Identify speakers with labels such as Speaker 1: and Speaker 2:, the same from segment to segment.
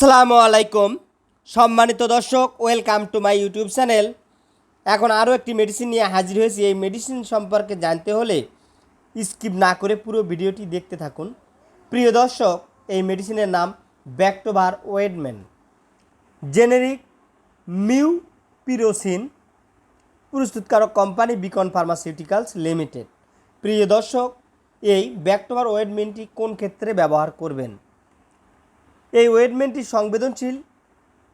Speaker 1: আসসালামু আলাইকুম। সম্মানিত দর্শক welcome to my YouTube channel এখন আরও একটি মেডিসিন নিয়ে হাজির হয়েছি। এই মেডিসিন সম্পর্কে জানতে হলে স্কিপ না করে পুরো ভিডিওটি দেখতে থাকুন। প্রিয় দর্শক, এই মেডিসিনের নাম ব্যাকটোভার ওয়েডম্যান জেনেরিক মিউ পিরোসিন প্রস্তুতকারক কোম্পানি বিকন ফার্মাসিউটিক্যালস লিমিটেড প্রিয় দর্শক, এই ব্যাকটোভার ওয়েডম্যানটি কোন ক্ষেত্রে ব্যবহার করবেন? এই ওয়েডমেন্টটি সংবেদনশীল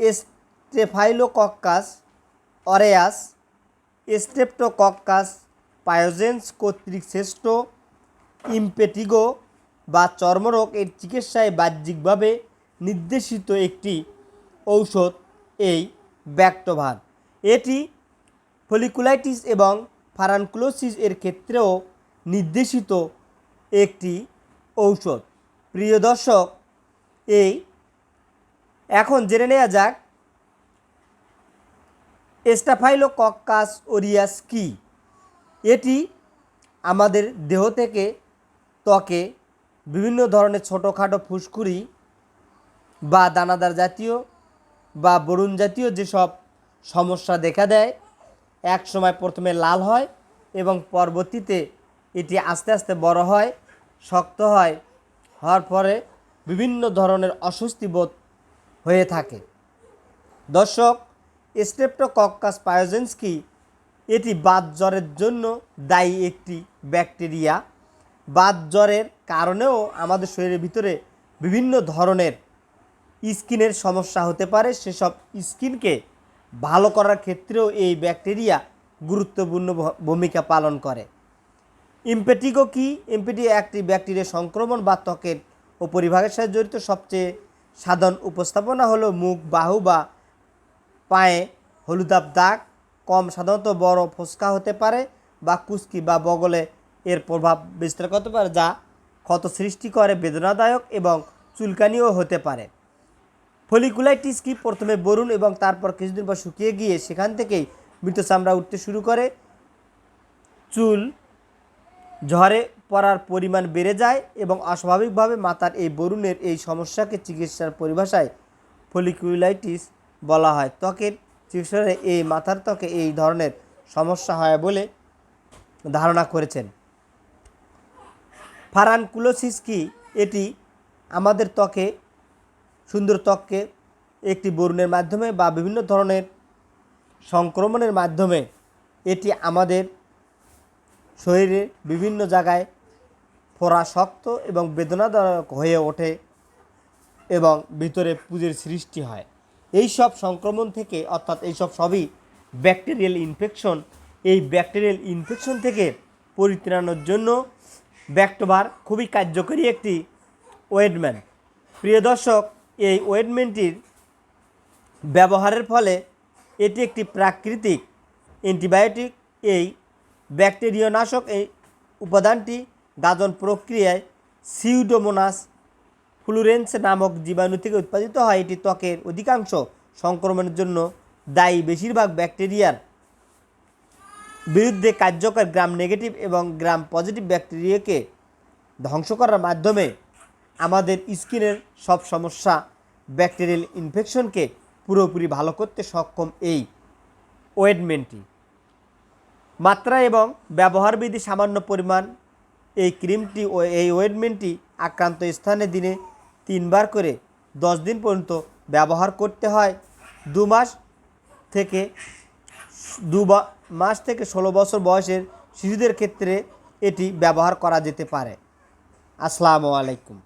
Speaker 1: স্টেফাইলোকক্কাস অরেয়াস স্টেপ্টোকক্কাস পায়োজেন্স কর্তৃক শ্রেষ্ঠ, ইম্পেটিগো বা চর্মরোগ এর চিকিৎসায় বাহ্যিকভাবে নির্দেশিত একটি ঔষধ এই ব্যাক্টোভার। এটি ফলিকুলাইটিস এবং ফারানকুলোসিস এর ক্ষেত্রেও নির্দেশিত একটি ঔষধ। প্রিয় দর্শক এই। এখন জেনে নেওয়া যাক এস্টাফাইলোকক্কাস ওরিয়াস কি? এটি আমাদের দেহ থেকে ত্বকে বিভিন্ন ধরনের ছোটোখাটো ফুসকুড়ি বা দানাদার জাতীয় বা বরুণ জাতীয় যেসব সমস্যা দেখা দেয় এক সময় প্রথমে লাল হয় এবং পরবর্তীতে এটি আস্তে আস্তে বড় হয়, শক্ত হয়, হওয়ার পরে বিভিন্ন ধরনের অস্বস্তি বোধ হয়ে থাকে। দর্শক স্টেপ্টোকক্কাস পায়োজেন্স কি এটি বাত জ্বরের জন্য দায়ী একটি ব্যাকটেরিয়া। বাত জ্বরের কারণেও আমাদের শরীরের ভিতরে বিভিন্ন ধরনের স্কিনের সমস্যা হতে পারে। সেসব স্কিনকে ভালো করার ক্ষেত্রেও এই ব্যাকটেরিয়া গুরুত্বপূর্ণ ভূমিকা পালন করে। ইমপেটিগো কি? ইমপেটি একটি ব্যাকটেরিয়া সংক্রমণ বা ত্বকের উপরিভাগের সাথে জড়িত সবচেয়ে সাধারণ উপস্থাপনা হলো মুখ, বাহু বা পায়ে হলুদাব দাগ। কম সাধারণত বড় ফোসকা হতে পারে বা কুস্কি বা বগলে এর প্রভাব বিস্তার করতে পারে, যা ক্ষত সৃষ্টি করে, বেদনাদায়ক এবং চুলকানিও হতে পারে। ফলিকুলাইটিস কি? প্রথমে বরুণ এবং তারপর কিছুদিন পর শুকিয়ে গিয়ে সেখান থেকেই মৃত চামড়া উঠতে শুরু করে। চুল, ঝড়ে পড়ার পরিমাণ বেড়ে যায় এবং অস্বাভাবিকভাবে মাথার এই বরুণের এই সমস্যাকে চিকিৎসার পরিভাষায় ফলিকুলাইটিস বলা হয়। ত্বকের চিকিৎসকেরা এই মাথার ত্বকে এই ধরনের সমস্যা হয় বলে ধারণা করেছেন। ফারানকুলোসিস কি? এটি আমাদের ত্বকে, সুন্দর ত্বককে একটি বরুণের মাধ্যমে বা বিভিন্ন ধরনের সংক্রমণের মাধ্যমে এটি আমাদের শরীরে বিভিন্ন জায়গায় ফোড়া শক্ত এবং বেদনাদায়ক হয়ে ওঠে এবং ভিতরে পুজের সৃষ্টি হয়। এই সব সংক্রমণ থেকে, অর্থাৎ এই সব সবই ব্যাকটেরিয়াল ইনফেকশন, এই ব্যাকটেরিয়াল ইনফেকশন থেকে পরিত্রাণের জন্য ব্যাকটোভার খুবই কার্যকরী একটি ওয়েডম্যান প্রিয় দর্শক, এই ওয়েডমেন্টটির ব্যবহারের ফলে এটি একটি প্রাকৃতিক অ্যান্টিবায়োটিক। এই ব্যাকটেরিয়ানাশক এই উপাদানটি গাজন প্রক্রিয়ায় সিউডোমোনাস ফ্লুরেন্স নামক জীবাণু থেকে উৎপাদিত হয়। এটি ত্বকের অধিকাংশ সংক্রমণের জন্য দায়ী বেশিরভাগ ব্যাকটেরিয়ার বিরুদ্ধে কার্যকর গ্রাম নেগেটিভ এবং গ্রাম পজিটিভ ব্যাকটেরিয়াকে ধ্বংস করার মাধ্যমে আমাদের স্কিনের সব সমস্যা, ব্যাকটেরিয়াল ইনফেকশনকে পুরোপুরি ভালো করতে সক্ষম এই ওয়েডমেন্টটি মাত্রা এবং ব্যবহারবিধি সামান্য পরিমাণ এই ক্রিমটি ও এই ওয়েডমেন্টটি আক্রান্ত স্থানে দিনে তিনবার করে দশ দিন পর্যন্ত ব্যবহার করতে হয়। দু মাস থেকে দু মাস থেকে ষোলো বছর বয়সের শিশুদের ক্ষেত্রে এটি ব্যবহার করা যেতে পারে। আসসালামু আলাইকুম।